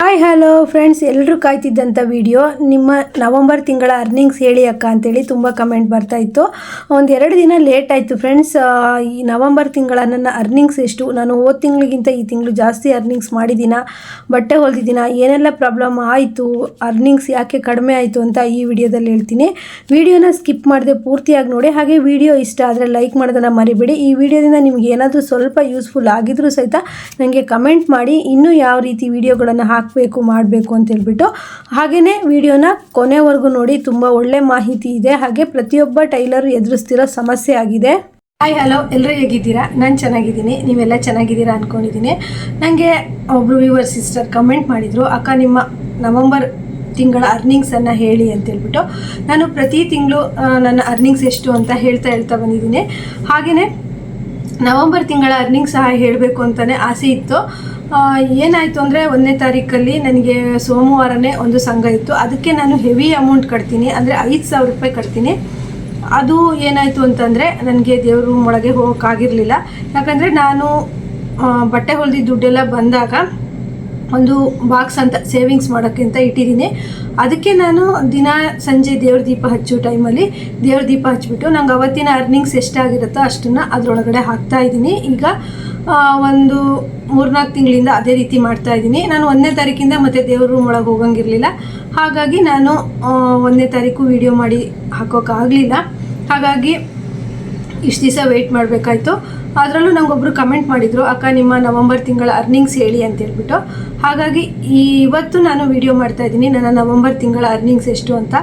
Hi hello friends ಎಲ್ಲರೂ ಕಾಯ್ತಿದ್ದಂಥ video ನಿಮ್ಮ ನವಂಬರ್ ತಿಂಗಳ ಅರ್ನಿಂಗ್ಸ್ ಹೇಳಿ ಅಕ್ಕ ಅಂತೇಳಿ ತುಂಬ ಕಮೆಂಟ್ ಬರ್ತಾ ಇತ್ತು. ಒಂದು ಎರಡು ದಿನ ಲೇಟ್ ಆಯಿತು ಫ್ರೆಂಡ್ಸ್ ಈ ನವಂಬರ್ ತಿಂಗಳ ನನ್ನ ಅರ್ನಿಂಗ್ಸ್ ಎಷ್ಟು? ನಾನು ಹೋದ ತಿಂಗಳಿಗಿಂತ ಈ ತಿಂಗಳು ಜಾಸ್ತಿ ಅರ್ನಿಂಗ್ಸ್ ಮಾಡಿದ್ದೀನ ಬಟ್ಟೆ ಹೊಲ್ದಿದ್ದೀನ ಏನೆಲ್ಲ ಪ್ರಾಬ್ಲಮ್ ಆಯಿತು? ಅರ್ನಿಂಗ್ಸ್ ಯಾಕೆ ಕಡಿಮೆ ಆಯಿತು ಅಂತ ಈ ವಿಡಿಯೋದಲ್ಲಿ ಹೇಳ್ತೀನಿ. ವಿಡಿಯೋನ ಸ್ಕಿಪ್ ಮಾಡದೆ ಪೂರ್ತಿಯಾಗಿ ನೋಡಿ. ಹಾಗೆ ವಿಡಿಯೋ ಇಷ್ಟ ಆದರೆ ಲೈಕ್ ಮಾಡೋದನ್ನು ಮರಿಬೇಡಿ. ಈ ವಿಡಿಯೋದಿಂದ ನಿಮ್ಗೆ ಏನಾದರೂ ಸ್ವಲ್ಪ ಯೂಸ್ಫುಲ್ ಆಗಿದ್ರೂ ಸಹಿತ ನನಗೆ ಕಮೆಂಟ್ ಮಾಡಿ. ಇನ್ನೂ ಯಾವ ರೀತಿ ವಿಡಿಯೋಗಳನ್ನು ಹಾಕಬೇಕು, ಮಾಡಬೇಕು ಅಂತ ಹೇಳ್ಬಿಟ್ಟು ಹಾಗೆಯೇ ವಿಡಿಯೋನ ಕೊನೆವರೆಗೂ ನೋಡಿ. ತುಂಬ ಒಳ್ಳೆ ಮಾಹಿತಿ ಇದೆ. ಹಾಗೆ ಪ್ರತಿಯೊಬ್ಬ ಟೈಲರ್ ಎದುರಿಸ್ತಿರೋ ಸಮಸ್ಯೆ ಆಗಿದೆ. ಹಾಯ್ ಹಲೋ ಎಲ್ಲರೂ ಹೇಗಿದ್ದೀರಾ? ನಾನು ಚೆನ್ನಾಗಿದ್ದೀನಿ. ನೀವೆಲ್ಲ ಚೆನ್ನಾಗಿದ್ದೀರಾ ಅಂದ್ಕೊಂಡಿದ್ದೀನಿ ನನಗೆ ಒಬ್ಬರು ವ್ಯೂವರ್ ಸಿಸ್ಟರ್ ಕಮೆಂಟ್ ಮಾಡಿದರು, ಅಕ್ಕ, ನಿಮ್ಮ ನವಂಬರ್ ತಿಂಗಳ ಅರ್ನಿಂಗ್ಸನ್ನು ಹೇಳಿ ಅಂತ ಹೇಳ್ಬಿಟ್ಟು. ನಾನು ಪ್ರತಿ ತಿಂಗಳು ನನ್ನ ಅರ್ನಿಂಗ್ಸ್ ಎಷ್ಟು ಅಂತ ಹೇಳ್ತಾ ಹೇಳ್ತಾ ಬಂದಿದ್ದೀನಿ. ಹಾಗೆಯೇ ನವಂಬರ್ ತಿಂಗಳ ಅರ್ನಿಂಗ್ ಸಹ ಹೇಳಬೇಕು ಅಂತಲೇ ಆಸೆ ಇತ್ತು. ಏನಾಯಿತು ಅಂದರೆ ಒಂದನೇ ತಾರೀಕಲ್ಲಿ ನನಗೆ ಸೋಮವಾರನೇ ಒಂದು ಸಂಘ ಇತ್ತು. ಅದಕ್ಕೆ ನಾನು ಹೆವಿ ಅಮೌಂಟ್ ಕಟ್ತೀನಿ. ಅಂದರೆ ಐದು ಸಾವಿರ ರೂಪಾಯಿ ಕಟ್ತೀನಿ. ಅದು ಏನಾಯಿತು ಅಂತಂದರೆ ನನಗೆ ದೇವ್ರ ಒಳಗೆ ಹೋಗೋಕ್ಕಾಗಿರಲಿಲ್ಲ. ಯಾಕಂದರೆ ನಾನು ಬಟ್ಟೆ ಹೊಲ್ದಿದ್ದ ದುಡ್ಡೆಲ್ಲ ಬಂದಾಗ ಒಂದು ಬಾಕ್ಸ್ ಅಂತ ಸೇವಿಂಗ್ಸ್ ಮಾಡೋಕ್ಕೆ ಅಂತ ಇಟ್ಟಿದ್ದೀನಿ. ಅದಕ್ಕೆ ನಾನು ದಿನ ಸಂಜೆ ದೇವ್ರ ದೀಪ ಹಚ್ಚೋ ಟೈಮಲ್ಲಿ ದೇವ್ರ ದೀಪ ಹಚ್ಚಿಬಿಟ್ಟು ನಂಗೆ ಅವತ್ತಿನ ಅರ್ನಿಂಗ್ಸ್ ಎಷ್ಟಾಗಿರುತ್ತೋ ಅಷ್ಟನ್ನು ಅದರೊಳಗಡೆ ಹಾಕ್ತಾ ಇದ್ದೀನಿ. ಈಗ ಒಂದು ಮೂರ್ನಾಲ್ಕು ತಿಂಗಳಿಂದ ಅದೇ ರೀತಿ ಮಾಡ್ತಾ ಇದ್ದೀನಿ. ನಾನು ಒಂದನೇ ತಾರೀಕಿಂದ ಮತ್ತೆ ದೇವ್ರ ರೂಮ್ ಒಳಗೆ ಹೋಗಂಗಿರಲಿಲ್ಲ. ಹಾಗಾಗಿ ನಾನು ಒಂದನೇ ತಾರೀಕು ವಿಡಿಯೋ ಮಾಡಿ ಹಾಕೋಕ್ಕಾಗಲಿಲ್ಲ ಹಾಗಾಗಿ ಇಷ್ಟು ದಿವಸ ವೆಯ್ಟ್ ಮಾಡಬೇಕಾಯ್ತು. ಅದರಲ್ಲೂ ನಂಗೊಬ್ರು ಕಮೆಂಟ್ ಮಾಡಿದರು, ಅಕ್ಕ, ನಿಮ್ಮ ನವಂಬರ್ ತಿಂಗಳ ಅರ್ನಿಂಗ್ಸ್ ಹೇಳಿ ಅಂತ ಹೇಳ್ಬಿಟ್ಟು. ಹಾಗಾಗಿ ಇವತ್ತು ನಾನು ವಿಡಿಯೋ ಮಾಡ್ತಾ ಇದ್ದೀನಿ, ನನ್ನ ನವಂಬರ್ ತಿಂಗಳ ಅರ್ನಿಂಗ್ಸ್ ಎಷ್ಟು ಅಂತ.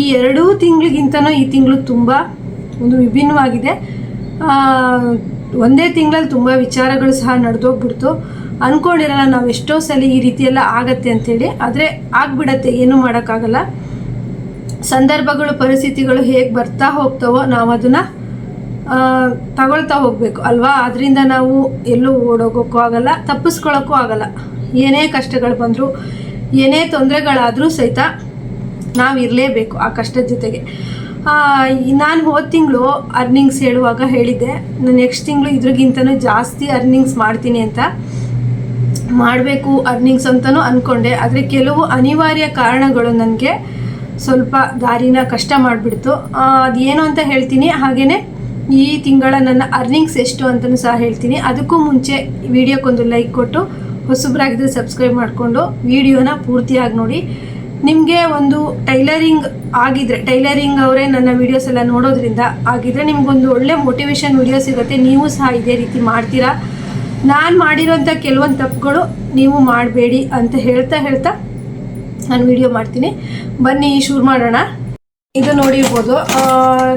ಈ ಎರಡೂ ತಿಂಗಳಿಗಿಂತನೂ ಈ ತಿಂಗಳು ತುಂಬ ಒಂದು ವಿಭಿನ್ನವಾಗಿದೆ. ಒಂದೇ ತಿಂಗಳಲ್ಲಿ ತುಂಬ ವಿಚಾರಗಳು ಸಹ ನಡೆದೋಗ್ಬಿಡ್ತು. ಅಂದ್ಕೊಂಡಿರಲ್ಲ ನಾವು ಎಷ್ಟೋ ಸಲ ಈ ರೀತಿ ಎಲ್ಲ ಆಗತ್ತೆ ಅಂಥೇಳಿ ಆದರೆ ಆಗ್ಬಿಡತ್ತೆ, ಏನೂ ಮಾಡೋಕ್ಕಾಗಲ್ಲ. ಸಂದರ್ಭಗಳು, ಪರಿಸ್ಥಿತಿಗಳು ಹೇಗೆ ಬರ್ತಾ ಹೋಗ್ತವೋ ನಾವು ಅದನ್ನು ತಗೊಳ್ತಾ ಹೋಗಬೇಕು, ಅಲ್ವಾ? ಅದರಿಂದ ನಾವು ಎಲ್ಲೂ ಓಡೋಗೋಕ್ಕೂ ಆಗಲ್ಲ ತಪ್ಪಿಸ್ಕೊಳ್ಳೋಕ್ಕೂ ಆಗಲ್ಲ. ಏನೇ ಕಷ್ಟಗಳು ಬಂದರೂ, ಏನೇ ತೊಂದರೆಗಳಾದರೂ ಸಹಿತ ನಾವು ಇರಲೇಬೇಕು ಆ ಕಷ್ಟದ ಜೊತೆಗೆ. ನಾನು ಹೋದ ತಿಂಗಳು ಅರ್ನಿಂಗ್ಸ್ ಹೇಳುವಾಗ ಹೇಳಿದ್ದೆ. ನಾನು ನೆಕ್ಸ್ಟ್ ತಿಂಗಳು ಇದ್ರಿಗಿಂತನೂ ಜಾಸ್ತಿ ಅರ್ನಿಂಗ್ಸ್ ಮಾಡ್ತೀನಿ ಅಂತ ಮಾಡಬೇಕು ಅರ್ನಿಂಗ್ಸ್ ಅಂತಲೂ ಅಂದ್ಕೊಂಡೆ ಆದರೆ ಕೆಲವು ಅನಿವಾರ್ಯ ಕಾರಣಗಳು ನನಗೆ ಸ್ವಲ್ಪ ದಾರಿನ ಕಷ್ಟ ಮಾಡಿಬಿಡ್ತು. ಅದೇನು ಅಂತ ಹೇಳ್ತೀನಿ. ಹಾಗೆಯೇ ಈ ತಿಂಗಳ ನನ್ನ ಅರ್ನಿಂಗ್ಸ್ ಎಷ್ಟು ಅಂತಲೂ ಸಹ ಹೇಳ್ತೀನಿ. ಅದಕ್ಕೂ ಮುಂಚೆ ವಿಡಿಯೋಕ್ಕೊಂದು ಲೈಕ್ ಕೊಟ್ಟು ಹೊಸಬ್ರಾಗಿದ್ದರೆ ಸಬ್ಸ್ಕ್ರೈಬ್ ಮಾಡಿಕೊಂಡು. ವಿಡಿಯೋನ ಪೂರ್ತಿಯಾಗಿ ನೋಡಿ. ನಿಮಗೆ ಒಂದು ಟೈಲರಿಂಗ್ ಆಗಿದ್ರೆ, ಟೈಲರಿಂಗ್ ಅವರೇ ನನ್ನ ವಿಡಿಯೋಸ್ ಎಲ್ಲ ನೋಡೋದ್ರಿಂದ ಆಗಿದ್ರೆ ನಿಮ್ಗೊಂದು ಒಳ್ಳೆ ಮೋಟಿವೇಶನ್ ವಿಡಿಯೋ ಸಿಗುತ್ತೆ. ನೀವು ಸಹ ಇದೇ ರೀತಿ ಮಾಡ್ತೀರಾ? ನಾನು ಮಾಡಿರೋಂಥ ಕೆಲವೊಂದು ತಪ್ಪುಗಳು ನೀವು ಮಾಡಬೇಡಿ ಅಂತ ಹೇಳ್ತಾ ಹೇಳ್ತಾ ನಾನು ವಿಡಿಯೋ ಮಾಡ್ತೀನಿ. ಬನ್ನಿ, ಶುರು ಮಾಡೋಣ. ಇದು ನೋಡಿರ್ಬೋದು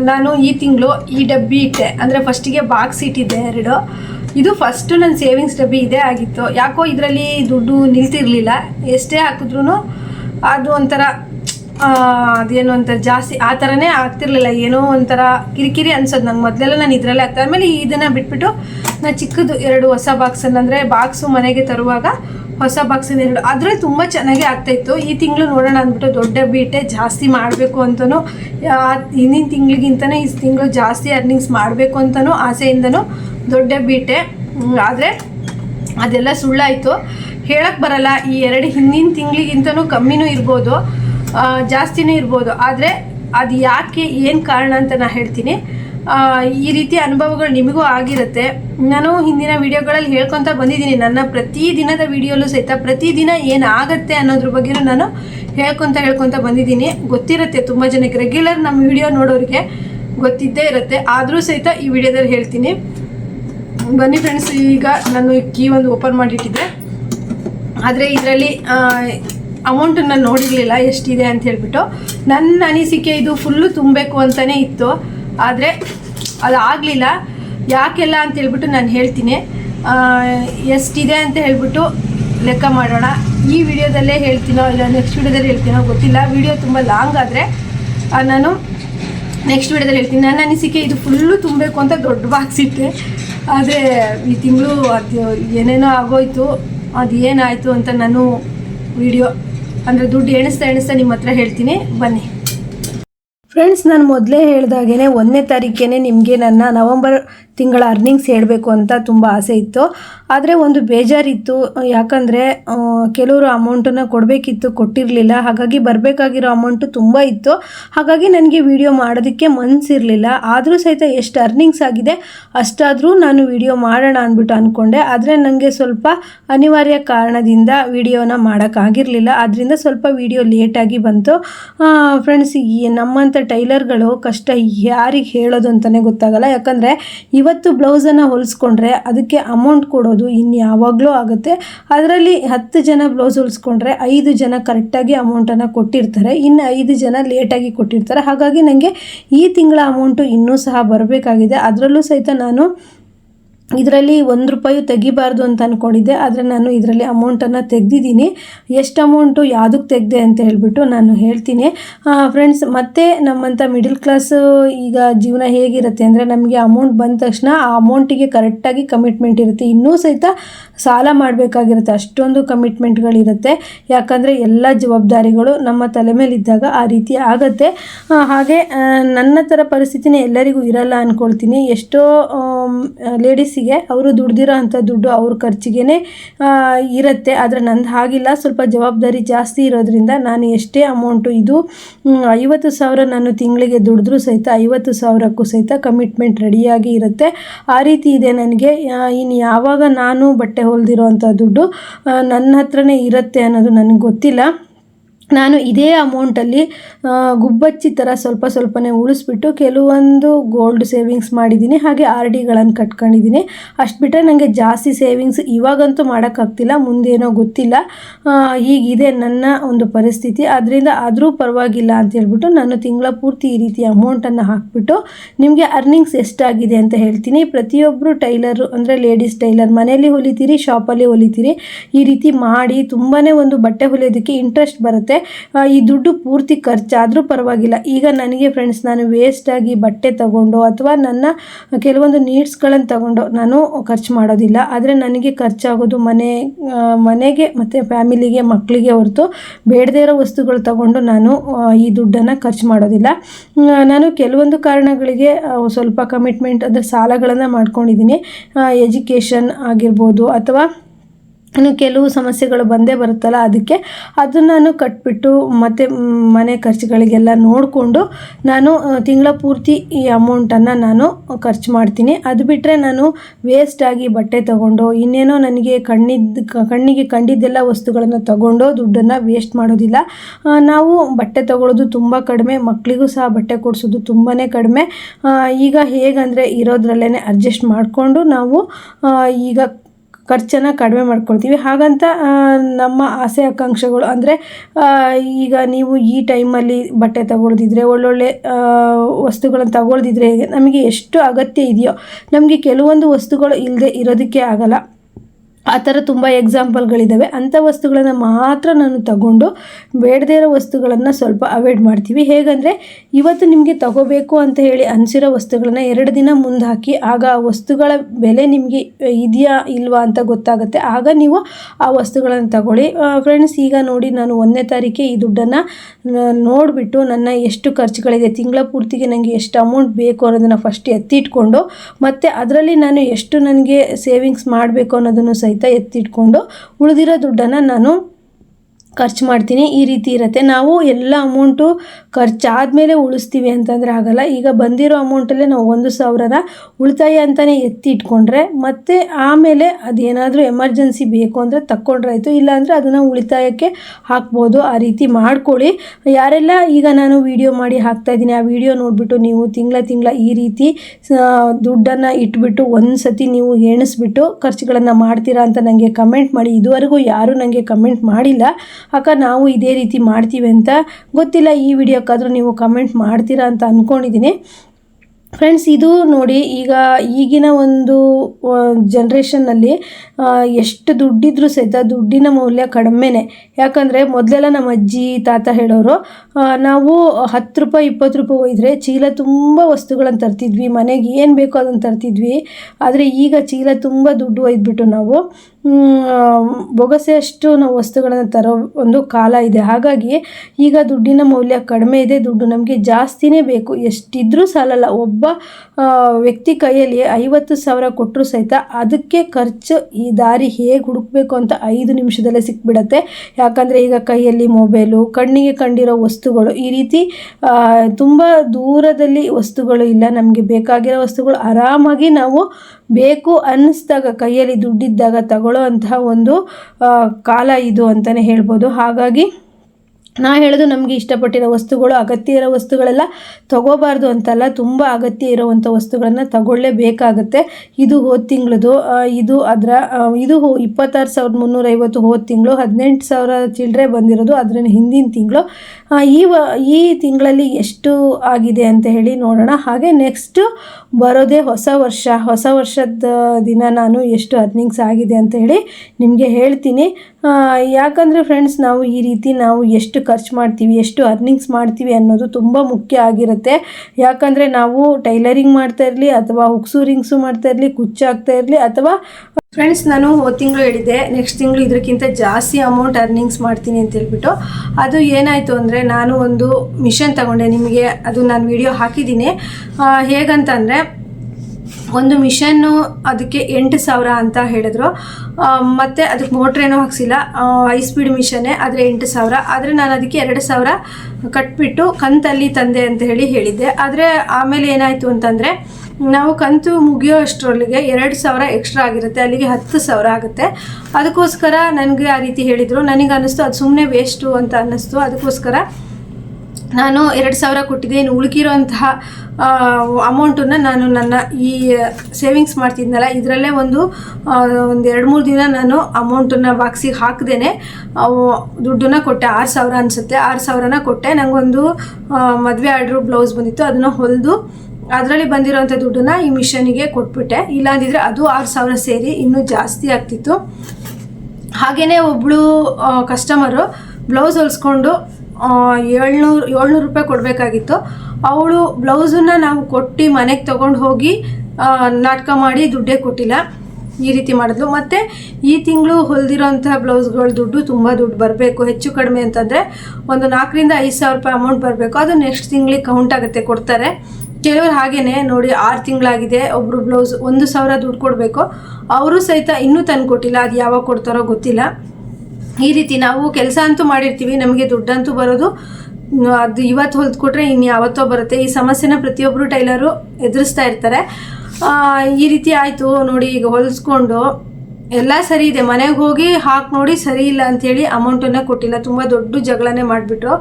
ನಾನು ಈ ತಿಂಗಳು ಈ ಡಬ್ಬಿ ಇಟ್ಟೆ. ಅಂದರೆ ಫಸ್ಟಿಗೆ ಬಾಕ್ಸ್ ಇಟ್ಟಿದ್ದೆ ಎರಡು. ಇದು ಫಸ್ಟು ನನ್ನ ಸೇವಿಂಗ್ಸ್ ಡಬ್ಬಿ ಇದೇ ಆಗಿತ್ತು. ಯಾಕೋ ಇದರಲ್ಲಿ ದುಡ್ಡು ನಿಲ್ತಿರ್ಲಿಲ್ಲ. ಎಷ್ಟೇ ಹಾಕಿದ್ರು ಅದು ಒಂಥರ ಅದೇನು ಒಂಥರ ಜಾಸ್ತಿ, ಆ ಥರನೇ ಆಗ್ತಿರ್ಲಿಲ್ಲ. ಏನೋ ಒಂಥರ ಕಿರಿಕಿರಿ ಅನ್ಸೋದು ನಂಗೆ ಮೊದಲೆಲ್ಲ ನಾನು ಇದರಲ್ಲೇ ಆಗ್ತಾ ಆಮೇಲೆ ಇದನ್ನು ಬಿಟ್ಬಿಟ್ಟು ನಾನು ಚಿಕ್ಕದು ಎರಡು ಹೊಸ ಬಾಕ್ಸನ್ನು ಅಂದರೆ ಬಾಕ್ಸು ಮನೆಗೆ ತರುವಾಗ ಹೊಸ ಬಾಕ್ಸನ್ನು ಎರಡು, ಅದರಲ್ಲಿ ತುಂಬ ಚೆನ್ನಾಗಿ ಆಗ್ತಾಯಿತ್ತು ಈ ತಿಂಗಳು ನೋಡೋಣ ಅಂದ್ಬಿಟ್ಟು ದೊಡ್ಡ ಬೀಟೆ ಜಾಸ್ತಿ ಮಾಡಬೇಕು ಅಂತಲೂ ಹಿಂದಿನ ತಿಂಗಳಿಗಿಂತನೇ ಈ ತಿಂಗಳು ಜಾಸ್ತಿ ಅರ್ನಿಂಗ್ಸ್ ಮಾಡಬೇಕು ಅಂತಲೂ ಆಸೆಯಿಂದನೂ ದೊಡ್ಡ ಬೀಟೆ ಆದರೆ ಅದೆಲ್ಲ ಸುಳ್ಳಾಯಿತು. ಹೇಳಕ್ಕೆ ಬರಲ್ಲ. ಈ ಎರಡು ಹಿಂದಿನ ತಿಂಗಳಿಗಿಂತನೂ ಕಮ್ಮಿನೂ ಇರ್ಬೋದು ಜಾಸ್ತಿನೂ ಇರ್ಬೋದು. ಆದರೆ ಅದು ಯಾಕೆ, ಏನು ಕಾರಣ ಅಂತ ನಾನು ಹೇಳ್ತೀನಿ. ಈ ರೀತಿ ಅನುಭವಗಳು ನಿಮಗೂ ಆಗಿರುತ್ತೆ. ನಾನು ಹಿಂದಿನ ವಿಡಿಯೋಗಳಲ್ಲಿ ಹೇಳ್ಕೊತ ಬಂದಿದ್ದೀನಿ. ನನ್ನ ಪ್ರತಿ ದಿನದ ವಿಡಿಯೋಲು ಸಹಿತ ಪ್ರತಿದಿನ ಏನಾಗುತ್ತೆ ಅನ್ನೋದ್ರ ಬಗ್ಗೆಯೂ ನಾನು ಹೇಳ್ಕೊತ ಹೇಳ್ಕೊತ ಬಂದಿದ್ದೀನಿ. ಗೊತ್ತಿರುತ್ತೆ ತುಂಬ ಜನಕ್ಕೆ. ರೆಗ್ಯುಲರ್ ನಮ್ಮ ವಿಡಿಯೋ ನೋಡೋರಿಗೆ ಗೊತ್ತಿದ್ದೇ ಇರುತ್ತೆ. ಆದರೂ ಸಹಿತ ಈ ವಿಡಿಯೋದಲ್ಲಿ ಹೇಳ್ತೀನಿ. ಬನ್ನಿ ಫ್ರೆಂಡ್ಸ್ ಈಗ ನಾನು ಕೀ ಒಂದು ಓಪನ್ ಮಾಡಿಟ್ಟಿದ್ದೆ. ಆದರೆ ಇದರಲ್ಲಿ ಅಮೌಂಟ್ ನಾನು ನೋಡಿರಲಿಲ್ಲ, ಎಷ್ಟಿದೆ ಅಂತ ಹೇಳ್ಬಿಟ್ಟು. ನನ್ನ ಅನಿಸಿಕೆ ಇದು ಫುಲ್ಲು ತುಂಬಬೇಕು ಅಂತಲೇ ಇತ್ತು. ಆದರೆ ಅದು ಆಗಲಿಲ್ಲ. ಯಾಕೆಲ್ಲ ಅಂತ ಹೇಳ್ಬಿಟ್ಟು ನಾನು ಹೇಳ್ತೀನಿ. ಎಷ್ಟಿದೆ ಅಂತ ಹೇಳ್ಬಿಟ್ಟು ಲೆಕ್ಕ ಮಾಡೋಣ. ಈ ವಿಡಿಯೋದಲ್ಲೇ ಹೇಳ್ತೀನೋ ಇಲ್ಲ ನೆಕ್ಸ್ಟ್ ವಿಡಿಯೋದಲ್ಲಿ ಹೇಳ್ತೀನೋ ಗೊತ್ತಿಲ್ಲ. ವಿಡಿಯೋ ತುಂಬ ಲಾಂಗ್ ಆದರೆ ನಾನು ನೆಕ್ಸ್ಟ್ ವಿಡಿಯೋದಲ್ಲಿ ಹೇಳ್ತೀನಿ. ನನ್ನ ಅನಿಸಿಕೆ ಇದು ಫುಲ್ಲು ತುಂಬಬೇಕು ಅಂತ ದೊಡ್ಡ ಬಾಕ್ಸ್ ಇಟ್ಟೆ ಆದರೆ ಈ ತಿಂಗಳು ಅದು ಏನೇನೋ ಆಗೋಯ್ತು. ಅದು ಏನಾಯಿತು ಅಂತ ನಾನು ವಿಡಿಯೋ ಅಂದರೆ ದುಡ್ಡು ಎಣಿಸ್ತಾ ಎಣಿಸ್ತಾ ನಿಮ್ಮ ಹತ್ರ ಹೇಳ್ತೀನಿ. ಬನ್ನಿ. ಫ್ರೆಂಡ್ಸ್ ನಾನು ಮೊದಲೇ ಹೇಳ್ದಾಗೇ ಒಂದನೇ ತಾರೀಕೇನೆ ನಿಮಗೆ ನನ್ನ ನವಂಬರ್ ತಿಂಗಳ ಅರ್ನಿಂಗ್ಸ್ ಹೇಳಬೇಕು ಅಂತ ತುಂಬ ಆಸೆ ಇತ್ತು. ಆದರೆ ಒಂದು ಬೇಜಾರಿತ್ತು. ಯಾಕಂದರೆ ಕೆಲವರು ಅಮೌಂಟನ್ನು ಕೊಡಬೇಕಿತ್ತು, ಕೊಟ್ಟಿರಲಿಲ್ಲ. ಹಾಗಾಗಿ ಬರಬೇಕಾಗಿರೋ ಅಮೌಂಟು ತುಂಬ ಇತ್ತು. ಹಾಗಾಗಿ ನನಗೆ ವಿಡಿಯೋ ಮಾಡೋದಕ್ಕೆ ಮನಸ್ಸಿರಲಿಲ್ಲ ಆದರೂ ಸಹಿತ ಎಷ್ಟು ಅರ್ನಿಂಗ್ಸ್ ಆಗಿದೆ, ಅಷ್ಟಾದರೂ ನಾನು ವಿಡಿಯೋ ಮಾಡೋಣ ಅಂದ್ಬಿಟ್ಟು ಅಂದ್ಕೊಂಡೆ ಆದರೆ ನನಗೆ ಸ್ವಲ್ಪ ಅನಿವಾರ್ಯ ಕಾರಣದಿಂದ ವಿಡಿಯೋನ ಮಾಡೋಕ್ಕಾಗಿರಲಿಲ್ಲ. ಆದ್ದರಿಂದ ಸ್ವಲ್ಪ ವಿಡಿಯೋ ಲೇಟಾಗಿ ಬಂತು. ಫ್ರೆಂಡ್ಸ್ ಈ ನಮ್ಮಂಥ ಟೈಲರ್ಗಳು ಕಷ್ಟ ಯಾರಿಗೆ ಹೇಳೋದು ಅಂತಲೇ ಗೊತ್ತಾಗಲ್ಲ. ಯಾಕಂದರೆ ಇವತ್ತು ಬ್ಲೌಸನ್ನು ಹೊಲಿಸ್ಕೊಂಡ್ರೆ ಅದಕ್ಕೆ ಅಮೌಂಟ್ ಕೊಡೋದು ಇನ್ನು ಯಾವಾಗಲೂ ಆಗುತ್ತೆ. ಅದರಲ್ಲಿ ಹತ್ತು ಜನ ಬ್ಲೌಸ್ ಹೊಲಿಸ್ಕೊಂಡ್ರೆ ಐದು ಜನ ಕರೆಕ್ಟಾಗಿ ಅಮೌಂಟನ್ನು ಕೊಟ್ಟಿರ್ತಾರೆ. ಇನ್ನು ಐದು ಜನ ಲೇಟಾಗಿ ಕೊಟ್ಟಿರ್ತಾರೆ. ಹಾಗಾಗಿ ನನಗೆ ಈ ತಿಂಗಳ ಅಮೌಂಟು ಇನ್ನೂ ಸಹ ಬರಬೇಕಾಗಿದೆ. ಅದರಲ್ಲೂ ಸಹಿತ ನಾನು ಇದರಲ್ಲಿ ಒಂದು ರೂಪಾಯಿ ತೆಗಿಬಾರ್ದು ಅಂತ ಅಂದ್ಕೊಂಡಿದ್ದೆ ಆದರೆ ನಾನು ಇದರಲ್ಲಿ ಅಮೌಂಟನ್ನು ತೆಗೆದಿದ್ದೀನಿ. ಎಷ್ಟು ಅಮೌಂಟು ಯಾವುದಕ್ಕೆ ತೆಗೆದೆ ಅಂತ ಹೇಳ್ಬಿಟ್ಟು ನಾನು ಹೇಳ್ತೀನಿ. ಫ್ರೆಂಡ್ಸ್ ಮತ್ತೆ ನಮ್ಮಂಥ ಮಿಡಿಲ್ ಕ್ಲಾಸು ಈಗ ಜೀವನ ಹೇಗಿರುತ್ತೆ ಅಂದರೆ ನಮಗೆ ಅಮೌಂಟ್ ಬಂದ ತಕ್ಷಣ ಆ ಅಮೌಂಟಿಗೆ ಕರೆಕ್ಟಾಗಿ ಕಮಿಟ್ಮೆಂಟ್ ಇರುತ್ತೆ. ಇನ್ನೂ ಸಹಿತ ಸಾಲ ಮಾಡಬೇಕಾಗಿರುತ್ತೆ. ಅಷ್ಟೊಂದು ಕಮಿಟ್ಮೆಂಟ್ಗಳಿರುತ್ತೆ ಯಾಕಂದರೆ ಎಲ್ಲ ಜವಾಬ್ದಾರಿಗಳು ನಮ್ಮ ತಲೆ ಮೇಲಿದ್ದಾಗ ಆ ರೀತಿ ಆಗುತ್ತೆ. ಹಾಗೆ ನನ್ನ ಥರ ಪರಿಸ್ಥಿತಿನೇ ಎಲ್ಲರಿಗೂ ಇರಲ್ಲ ಅಂದ್ಕೊಳ್ತೀನಿ ಎಷ್ಟೋ ಲೇಡೀಸಿಗೆ ಅವರು ದುಡ್ದಿರೋ ಅಂಥ ದುಡ್ಡು ಅವ್ರ ಖರ್ಚಿಗೇ ಇರುತ್ತೆ. ಆದರೆ ನಂದು ಹಾಗಿಲ್ಲ. ಸ್ವಲ್ಪ ಜವಾಬ್ದಾರಿ ಜಾಸ್ತಿ ಇರೋದ್ರಿಂದ ನಾನು ಎಷ್ಟೇ ಅಮೌಂಟು ಇದು ಐವತ್ತು ಸಾವಿರ ನಾನು ತಿಂಗಳಿಗೆ ದುಡಿದ್ರೂ ಸಹಿತ ಐವತ್ತು ಸಾವಿರಕ್ಕೂ ಸಹಿತ ಕಮಿಟ್ಮೆಂಟ್ ರೆಡಿಯಾಗಿ ಇರುತ್ತೆ. ಆ ರೀತಿ ಇದೆ ನನಗೆ. ಇನ್ನು ಯಾವಾಗ ನಾನು ಬಟ್ಟೆ ಹೊಲ್ದಿರೋ ಅಂಥ ದುಡ್ಡು ನನ್ನ ಹತ್ರನೇ ಇರುತ್ತೆ ಅನ್ನೋದು ನನಗೆ ಗೊತ್ತಿಲ್ಲ. ನಾನು ಇದೇ ಅಮೌಂಟಲ್ಲಿ ಗುಬ್ಬಚ್ಚಿ ಥರ ಸ್ವಲ್ಪ ಸ್ವಲ್ಪನೇ ಉಳಿಸ್ಬಿಟ್ಟು ಕೆಲವೊಂದು ಗೋಲ್ಡ್ ಸೇವಿಂಗ್ಸ್ ಮಾಡಿದ್ದೀನಿ, ಹಾಗೆ ಆರ್ ಡಿಗಳನ್ನು ಕಟ್ಕೊಂಡಿದ್ದೀನಿ. ಅಷ್ಟು ಬಿಟ್ಟರೆ ನನಗೆ ಜಾಸ್ತಿ ಸೇವಿಂಗ್ಸ್ ಇವಾಗಂತೂ ಮಾಡೋಕ್ಕಾಗ್ತಿಲ್ಲ, ಮುಂದೇನೋ ಗೊತ್ತಿಲ್ಲ. ಈಗಿದೆ ನನ್ನ ಒಂದು ಪರಿಸ್ಥಿತಿ. ಅದರಿಂದ ಆದರೂ ಪರವಾಗಿಲ್ಲ ಅಂತ ಹೇಳ್ಬಿಟ್ಟು ನಾನು ತಿಂಗಳ ಪೂರ್ತಿ ಈ ರೀತಿ ಅಮೌಂಟನ್ನು ಹಾಕ್ಬಿಟ್ಟು ನಿಮಗೆ ಅರ್ನಿಂಗ್ಸ್ ಎಷ್ಟಾಗಿದೆ ಅಂತ ಹೇಳ್ತೀನಿ. ಪ್ರತಿಯೊಬ್ಬರು ಟೈಲರು, ಅಂದರೆ ಲೇಡೀಸ್ ಟೈಲರ್, ಮನೆಯಲ್ಲಿ ಹೊಲಿತೀರಿ ಶಾಪಲ್ಲಿ ಹೊಲಿತೀರಿ, ಈ ರೀತಿ ಮಾಡಿ ತುಂಬಾ ಒಂದು ಬಟ್ಟೆ ಹೊಲಿಯೋದಕ್ಕೆ ಇಂಟ್ರೆಸ್ಟ್ ಬರುತ್ತೆ. ಈ ದುಡ್ಡು ಪೂರ್ತಿ ಖರ್ಚಾದರೂ ಪರವಾಗಿಲ್ಲ. ಈಗ ನನಗೆ ಫ್ರೆಂಡ್ಸ್ ನಾನು ವೇಸ್ಟಾಗಿ ಬಟ್ಟೆ ತಗೊಂಡು ಅಥವಾ ನನ್ನ ಕೆಲವೊಂದು ನೀಡ್ಸ್ಗಳನ್ನು ತಗೊಂಡು ನಾನು ಖರ್ಚು ಮಾಡೋದಿಲ್ಲ. ಆದರೆ ನನಗೆ ಖರ್ಚಾಗೋದು ಮನೆ ಮನೆಗೆ ಮತ್ತು ಫ್ಯಾಮಿಲಿಗೆ ಮಕ್ಕಳಿಗೆ ಹೊರತು ಬೇಡದೇ ಇರೋ ವಸ್ತುಗಳು ತಗೊಂಡು ನಾನು ಈ ದುಡ್ಡನ್ನು ಖರ್ಚು ಮಾಡೋದಿಲ್ಲ. ನಾನು ಕೆಲವೊಂದು ಕಾರಣಗಳಿಗೆ ಸ್ವಲ್ಪ ಕಮಿಟ್ಮೆಂಟ್ ಅಂದರೆ ಸಾಲಗಳನ್ನು ಮಾಡ್ಕೊಂಡಿದ್ದೀನಿ. ಎಜುಕೇಷನ್ ಆಗಿರ್ಬೋದು ಅಥವಾ ಇನ್ನು ಕೆಲವು ಸಮಸ್ಯೆಗಳು ಬಂದೇ ಬರುತ್ತಲ್ಲ, ಅದಕ್ಕೆ ಅದನ್ನು ನಾನು ಕಟ್ಬಿಟ್ಟು ಮತ್ತು ಮನೆ ಖರ್ಚುಗಳಿಗೆಲ್ಲ ನೋಡಿಕೊಂಡು ನಾನು ತಿಂಗಳ ಪೂರ್ತಿ ಈ ಅಮೌಂಟನ್ನು ನಾನು ಖರ್ಚು ಮಾಡ್ತೀನಿ. ಅದು ಬಿಟ್ಟರೆ ನಾನು ವೇಸ್ಟಾಗಿ ಬಟ್ಟೆ ತಗೊಂಡು, ಇನ್ನೇನೋ ನನಗೆ ಕಣ್ಣಿದ್ದು ಕಣ್ಣಿಗೆ ಕಂಡಿದ್ದೆಲ್ಲ ವಸ್ತುಗಳನ್ನು ತಗೊಂಡು ದುಡ್ಡನ್ನು ವೇಸ್ಟ್ ಮಾಡೋದಿಲ್ಲ. ನಾವು ಬಟ್ಟೆ ತಗೊಳ್ಳೋದು ತುಂಬ ಕಡಿಮೆ ಮಕ್ಕಳಿಗೂ ಸಹ ಬಟ್ಟೆ ಕೊಡಿಸೋದು ತುಂಬಾ ಕಡಿಮೆ. ಈಗ ಹೇಗಂದರೆ ಇರೋದ್ರಲ್ಲೇ ಅಡ್ಜಸ್ಟ್ ಮಾಡಿಕೊಂಡು ನಾವು ಈಗ ಖರ್ಚನ್ನು ಕಡಿಮೆ ಮಾಡ್ಕೊಳ್ತೀವಿ. ಹಾಗಂತ ನಮ್ಮ ಆಸೆ ಆಕಾಂಕ್ಷೆಗಳು ಅಂದರೆ ಈಗ ನೀವು ಈ ಟೈಮಲ್ಲಿ ಬಟ್ಟೆ ತಗೊಳ್ದಿದ್ರೆ, ಒಳ್ಳೊಳ್ಳೆ ವಸ್ತುಗಳನ್ನು ತಗೊಳ್ದಿದ್ರೆ ನಮಗೆ ಎಷ್ಟು ಅಗತ್ಯ ಇದೆಯೋ, ನಮಗೆ ಕೆಲವೊಂದು ವಸ್ತುಗಳು ಇಲ್ಲದೆ ಇರೋದಕ್ಕೆ ಆಗಲ್ಲ. ಆ ಥರ ತುಂಬ ಎಕ್ಸಾಂಪಲ್ಗಳಿದ್ದಾವೆ ಅಂಥ ವಸ್ತುಗಳನ್ನು ಮಾತ್ರ ನಾನು ತಗೊಂಡು ಬೇಡದೇ ಇರೋ ವಸ್ತುಗಳನ್ನು ಸ್ವಲ್ಪ ಅವಾಯ್ಡ್ ಮಾಡ್ತೀವಿ. ಹೇಗಂದರೆ ಇವತ್ತು ನಿಮಗೆ ತಗೋಬೇಕು ಅಂತ ಹೇಳಿ ಅನಿಸಿರೋ ವಸ್ತುಗಳನ್ನು ಎರಡು ದಿನ ಮುಂದೆ ಹಾಕಿ ಆಗ ಆ ವಸ್ತುಗಳ ಬೆಲೆ ನಿಮಗೆ ಇದೆಯಾ ಇಲ್ವಾ ಅಂತ ಗೊತ್ತಾಗುತ್ತೆ. ಆಗ ನೀವು ಆ ವಸ್ತುಗಳನ್ನು ತಗೊಳ್ಳಿ. ಫ್ರೆಂಡ್ಸ್ ಈಗ ನೋಡಿ ನಾನು ಒಂದನೇ ತಾರೀಕೆ ಈ ದುಡ್ಡನ್ನು ನೋಡಿಬಿಟ್ಟು ನನ್ನ ಎಷ್ಟು ಖರ್ಚುಗಳಿದೆ, ತಿಂಗಳ ಪೂರ್ತಿಗೆ ನನಗೆ ಎಷ್ಟು ಅಮೌಂಟ್ ಬೇಕು ಅನ್ನೋದನ್ನು ಫಸ್ಟ್ ಎತ್ತಿಟ್ಕೊಂಡು ಮತ್ತು ಅದರಲ್ಲಿ ನಾನು ಎಷ್ಟು ನನಗೆ ಸೇವಿಂಗ್ಸ್ ಮಾಡಬೇಕು ಅನ್ನೋದನ್ನು ಸಹಿತ ಎತ್ತಿಟ್ಕೊಂಡು ಉಳಿದಿರೋ ದುಡ್ಡನ್ನು ನಾನು ಖರ್ಚು ಮಾಡ್ತೀನಿ, ಈ ರೀತಿ ಇರುತ್ತೆ. ನಾವು ಎಲ್ಲ ಅಮೌಂಟು ಖರ್ಚಾದಮೇಲೆ ಉಳಿಸ್ತೀವಿ ಅಂತಂದರೆ ಆಗಲ್ಲ. ಈಗ ಬಂದಿರೋ ಅಮೌಂಟಲ್ಲೇ ನಾವು ಒಂದು ಸಾವಿರದ ಉಳಿತಾಯ ಅಂತಲೇ ಎತ್ತಿ ಇಟ್ಕೊಂಡ್ರೆ ಮತ್ತು ಆಮೇಲೆ ಅದೇನಾದರೂ ಎಮರ್ಜೆನ್ಸಿ ಬೇಕು ಅಂದರೆ ತಕ್ಕೊಂಡ್ರಾಯಿತು ಇಲ್ಲಾಂದರೆ ಅದನ್ನು ಉಳಿತಾಯಕ್ಕೆ ಹಾಕ್ಬೋದು. ಆ ರೀತಿ ಮಾಡ್ಕೊಳ್ಳಿ. ಯಾರೆಲ್ಲ ಈಗ ನಾನು ವಿಡಿಯೋ ಮಾಡಿ ಹಾಕ್ತಾ ಇದ್ದೀನಿ, ಆ ವಿಡಿಯೋ ನೋಡಿಬಿಟ್ಟು ನೀವು ತಿಂಗಳ ತಿಂಗಳ ಈ ರೀತಿ ದುಡ್ಡನ್ನು ಇಟ್ಬಿಟ್ಟು ಒಂದು ಸತಿ ನೀವು ಎಣಿಸ್ಬಿಟ್ಟು ಖರ್ಚುಗಳನ್ನು ಮಾಡ್ತೀರಾ ಅಂತ ನನಗೆ ಕಮೆಂಟ್ ಮಾಡಿ. ಇದುವರೆಗೂ ಯಾರೂ ನನಗೆ ಕಮೆಂಟ್ ಮಾಡಿಲ್ಲ. ಅಕ್ಕ, ನಾವು ಇದೇ ರೀತಿ ಮಾಡ್ತೀವಿ ಅಂತ ಗೊತ್ತಿಲ್ಲ. ಈ ವಿಡಿಯೋಕ್ಕಾದರೂ ನೀವು ಕಮೆಂಟ್ ಮಾಡ್ತೀರಾ ಅಂತ ಅಂದ್ಕೊಂಡಿದ್ದೀನಿ ಫ್ರೆಂಡ್ಸ್ ಇದು ನೋಡಿ, ಈಗ ಈಗಿನ ಒಂದು ಜನ್ರೇಷನ್ನಲ್ಲಿ ಎಷ್ಟು ದುಡ್ಡಿದ್ರೂ ಸಹಿತ ದುಡ್ಡಿನ ಮೌಲ್ಯ ಕಡಿಮೆನೇ. ಯಾಕಂದರೆ ಮೊದಲೆಲ್ಲ ನಮ್ಮ ಅಜ್ಜಿ, ತಾತ ಹೇಳೋರು ನಾವು ಹತ್ತು ರೂಪಾಯಿ, ಇಪ್ಪತ್ತು ರೂಪಾಯಿ ಒಯ್ದರೆ ಚೀಲ ತುಂಬ ವಸ್ತುಗಳನ್ನು ತರ್ತಿದ್ವಿ. ಮನೆಗೆ ಏನು ಬೇಕೋ ಅದನ್ನು ತರ್ತಿದ್ವಿ. ಆದರೆ ಈಗ ಚೀಲ ತುಂಬ ದುಡ್ಡು ಒಯ್ದುಬಿಟ್ಟು ನಾವು ಬೊಗಸೆಯಷ್ಟು ನಾವು ವಸ್ತುಗಳನ್ನು ತರೋ ಒಂದು ಕಾಲ ಇದೆ. ಹಾಗಾಗಿ ಈಗ ದುಡ್ಡಿನ ಮೌಲ್ಯ ಕಡಿಮೆ ಇದೆ, ದುಡ್ಡು ನಮಗೆ ಜಾಸ್ತಿನೇ ಬೇಕು. ಎಷ್ಟಿದ್ರೂ ಸಾಲಲ್ಲ. ಒಬ್ಬ ವ್ಯಕ್ತಿ ಕೈಯಲ್ಲಿ ಐವತ್ತು ಸಾವಿರ ಕೊಟ್ಟರು ಸಹಿತ ಅದಕ್ಕೆ ಖರ್ಚು ಈ ದಾರಿ ಹೇಗೆ ಹುಡುಕ್ಬೇಕು ಅಂತ ಐದು ನಿಮಿಷದಲ್ಲೇ ಸಿಕ್ಬಿಡತ್ತೆ. ಯಾಕಂದರೆ ಈಗ ಕೈಯಲ್ಲಿ ಮೊಬೈಲು, ಕಣ್ಣಿಗೆ ಕಂಡಿರೋ ವಸ್ತುಗಳು ಈ ರೀತಿ ತುಂಬ ದೂರದಲ್ಲಿ ವಸ್ತುಗಳು ಇಲ್ಲ. ನಮಗೆ ಬೇಕಾಗಿರೋ ವಸ್ತುಗಳು ಆರಾಮಾಗಿ ನಾವು ಬೇಕು ಅನ್ನಿಸ್ದಾಗ ಕೈಯಲ್ಲಿ ದುಡ್ಡಿದ್ದಾಗ ತಗೊಳ್ಳೋ ಅಂತಹ ಒಂದು ಕಾಲ ಇದು ಅಂತಲೇ ಹೇಳ್ಬೋದು. ಹಾಗಾಗಿ ನಾ ಹೇಳೋದು ನಮಗೆ ಇಷ್ಟಪಟ್ಟಿರೋ ವಸ್ತುಗಳು ಅಗತ್ಯ ಇರೋ ವಸ್ತುಗಳೆಲ್ಲ ತೊಗೋಬಾರ್ದು ಅಂತಲ್ಲ, ತುಂಬ ಅಗತ್ಯ ಇರೋವಂಥ ವಸ್ತುಗಳನ್ನು ತಗೊಳ್ಳೇಬೇಕಾಗತ್ತೆ. ಇದು ಹೋದ ತಿಂಗಳದು ಇದು ಅದರ ಇದು ಹೋ, ಇಪ್ಪತ್ತಾರು ಸಾವಿರದ ಮುನ್ನೂರೈವತ್ತು ಹೋದ ತಿಂಗಳು, ಹದಿನೆಂಟು ಸಾವಿರ ಚಿಲ್ಲರೆ ಬಂದಿರೋದು ಅದರ ಹಿಂದಿನ ತಿಂಗಳು. ಈ ವ, ಈ ತಿಂಗಳಲ್ಲಿ ಎಷ್ಟು ಆಗಿದೆ ಅಂತ ಹೇಳಿ ನೋಡೋಣ. ಹಾಗೆ ನೆಕ್ಸ್ಟು ಬರೋದೇ ಹೊಸ ವರ್ಷ. ಹೊಸ ವರ್ಷದ ದಿನ ನಾನು ಎಷ್ಟು ಅರ್ನಿಂಗ್ಸ್ ಆಗಿದೆ ಅಂತ ಹೇಳಿ ನಿಮಗೆ ಹೇಳ್ತೀನಿ. ಯಾಕಂದರೆ ಫ್ರೆಂಡ್ಸ್ ನಾವು ಈ ರೀತಿ ನಾವು ಎಷ್ಟು ಖರ್ಚು ಮಾಡ್ತೀವಿ, ಎಷ್ಟು ಅರ್ನಿಂಗ್ಸ್ ಮಾಡ್ತೀವಿ ಅನ್ನೋದು ತುಂಬ ಮುಖ್ಯ ಆಗಿರುತ್ತೆ. ಯಾಕಂದರೆ ನಾವು ಟೈಲರಿಂಗ್ ಮಾಡ್ತಾ ಇರಲಿ, ಅಥವಾ ಹುಕ್ಸೂರಿಂಗ್ಸು ಮಾಡ್ತಾ ಇರಲಿ, ಕುಚ್ಚು ಕುಚ್ಚಾಗ್ತಾ ಇರಲಿ, ಅಥವಾ ಫ್ರೆಂಡ್ಸ್ ನಾನು ಹೋದ ತಿಂಗಳು ಹೇಳಿದ್ದೆ ನೆಕ್ಸ್ಟ್ ತಿಂಗಳು ಇದಕ್ಕಿಂತ ಜಾಸ್ತಿ ಅಮೌಂಟ್ ಅರ್ನಿಂಗ್ಸ್ ಮಾಡ್ತೀನಿ ಅಂತ ಹೇಳ್ಬಿಟ್ಟು. ಅದು ಏನಾಯಿತು ಅಂದರೆ, ನಾನು ಒಂದು ಮಿಷನ್ ತಗೊಂಡೆ ನಿಮಗೆ, ಅದು ನಾನು ವಿಡಿಯೋ ಹಾಕಿದ್ದೀನಿ. ಹೇಗಂತಂದರೆ ಒಂದು ಮಿಷನ್ನು ಅದಕ್ಕೆ ಎಂಟು ಸಾವಿರ ಅಂತ ಹೇಳಿದ್ರು. ಮತ್ತು ಅದಕ್ಕೆ ಮೋಟ್ರೇನೂ ಹಾಕ್ಸಿಲ್ಲ. ಹೈ ಸ್ಪೀಡ್ ಮಿಷನ್ನೇ, ಆದರೆ ಎಂಟು ಸಾವಿರ. ಆದರೆ ನಾನು ಅದಕ್ಕೆ ಎರಡು ಸಾವಿರ ಕಟ್ಬಿಟ್ಟು ಕಂತಲ್ಲಿ ತಂದೆ ಅಂತ ಹೇಳಿ ಹೇಳಿದ್ದೆ. ಆದರೆ ಆಮೇಲೆ ಏನಾಯಿತು ಅಂತಂದರೆ, ನಾವು ಕಂತು ಮುಗಿಯೋ ಅಷ್ಟರೊಳಗೆ ಎರಡು ಸಾವಿರ ಎಕ್ಸ್ಟ್ರಾ ಆಗಿರುತ್ತೆ. ಅಲ್ಲಿಗೆ ಹತ್ತು ಸಾವಿರ ಆಗುತ್ತೆ. ಅದಕ್ಕೋಸ್ಕರ ನನಗೆ ಆ ರೀತಿ ಹೇಳಿದರು. ನನಗೆ ಅನ್ನಿಸ್ತು ಅದು ಸುಮ್ಮನೆ ವೇಸ್ಟು ಅಂತ ಅನ್ನಿಸ್ತು. ಅದಕ್ಕೋಸ್ಕರ ನಾನು ಎರಡು ಸಾವಿರ ಕೊಟ್ಟಿದ್ದೆ. ಇನ್ನು ಉಳುಕಿರೋಂತಹ ಅಮೌಂಟನ್ನು ನಾನು ನನ್ನ ಈ ಸೇವಿಂಗ್ಸ್ ಮಾಡ್ತಿದ್ನಲ್ಲ, ಇದರಲ್ಲೇ ಒಂದು ಒಂದು ಎರಡು ಮೂರು ದಿನ ನಾನು ಅಮೌಂಟನ್ನು ಬಾಕ್ಸಿಗೆ ಹಾಕ್ದೇನೆ ದುಡ್ಡನ್ನ ಕೊಟ್ಟೆ. ಆರು ಸಾವಿರ ಅನಿಸುತ್ತೆ. ಆರು ಸಾವಿರನ ಕೊಟ್ಟೆ. ನನಗೊಂದು ಮದುವೆ ಆರ್ಡ್ರು ಬ್ಲೌಸ್ ಬಂದಿತ್ತು. ಅದನ್ನು ಹೊಲಿದು, ಅದರಲ್ಲಿ ಬಂದಿರೋಂಥ ದುಡ್ಡನ್ನ ಈ ಮಿಷನಿಗೆ ಕೊಟ್ಬಿಟ್ಟೆ. ಇಲ್ಲಾಂದಿದ್ರೆ ಅದು ಆರು ಸಾವಿರ ಸೇರಿ ಇನ್ನೂ ಜಾಸ್ತಿ ಆಗ್ತಿತ್ತು. ಹಾಗೆಯೇ ಒಬ್ಬಳು ಕಸ್ಟಮರು ಬ್ಲೌಸ್ ಹೊಲಿಸ್ಕೊಂಡು ಏಳ್ನೂರು ಏಳ್ನೂರು ರೂಪಾಯಿ ಕೊಡಬೇಕಾಗಿತ್ತು. ಅವಳು ಬ್ಲೌಸನ್ನ ನಾವು ಕೊಟ್ಟು ಮನೆಗೆ ತೊಗೊಂಡು ಹೋಗಿ ನಾಟಕ ಮಾಡಿ ದುಡ್ಡೇ ಕೊಟ್ಟಿಲ್ಲ. ಈ ರೀತಿ ಮಾಡಿದ್ಲು. ಮತ್ತು ಈ ತಿಂಗಳು ಹೊಲಿದಿರೋಂಥ ಬ್ಲೌಸ್ಗಳು ದುಡ್ಡು ತುಂಬ ದುಡ್ಡು ಬರಬೇಕು, ಹೆಚ್ಚು ಕಡಿಮೆ ಅಂತಂದರೆ ಒಂದು ನಾಲ್ಕರಿಂದ ಐದು ಸಾವಿರ ರೂಪಾಯಿ ಅಮೌಂಟ್ ಬರಬೇಕು. ಅದು ನೆಕ್ಸ್ಟ್ ತಿಂಗಳಿಗೆ ಕೌಂಟ್ ಆಗುತ್ತೆ ಕೊಡ್ತಾರೆ. ಕೆಲವರು ಹಾಗೇ ನೋಡಿ ಆರು ತಿಂಗಳಾಗಿದೆ ಒಬ್ಬರು ಬ್ಲೌಸ್ ಒಂದು ಸಾವಿರ ದುಡ್ಡು ಕೊಡಬೇಕು. ಅವರು ಸಹಿತ ಇನ್ನೂ ತಂದು ಕೊಟ್ಟಿಲ್ಲ ಅದು ಯಾವಾಗ ಕೊಡ್ತಾರೋ ಗೊತ್ತಿಲ್ಲ. ಈ ರೀತಿ ನಾವು ಕೆಲಸ ಅಂತೂ ಮಾಡಿರ್ತೀವಿ, ನಮಗೆ ದುಡ್ಡಂತೂ ಬರೋದು. ಅದು ಇವತ್ತು ಹೊಲ್ದು ಕೊಟ್ರೆ ಇನ್ನು ಯಾವತ್ತೋ ಬರುತ್ತೆ. ಈ ಸಮಸ್ಯೆನ ಪ್ರತಿಯೊಬ್ಬರು ಟೈಲರು ಎದುರಿಸ್ತಾ ಇರ್ತಾರೆ. ಈ ರೀತಿ ಆಯಿತು ನೋಡಿ ಈಗ ಹೊಲಿಸ್ಕೊಂಡು. ಎಲ್ಲ ಸರಿ ಇದೆ. ಮನೆಗೆ ಹೋಗಿ ಹಾಕಿ ನೋಡಿ ಸರಿ ಇಲ್ಲ ಅಂಥೇಳಿ ಅಮೌಂಟನ್ನು ಕೊಟ್ಟಿಲ್ಲ. ತುಂಬ ದೊಡ್ಡ ಜಗಳನೇ ಮಾಡಿಬಿಟ್ರು.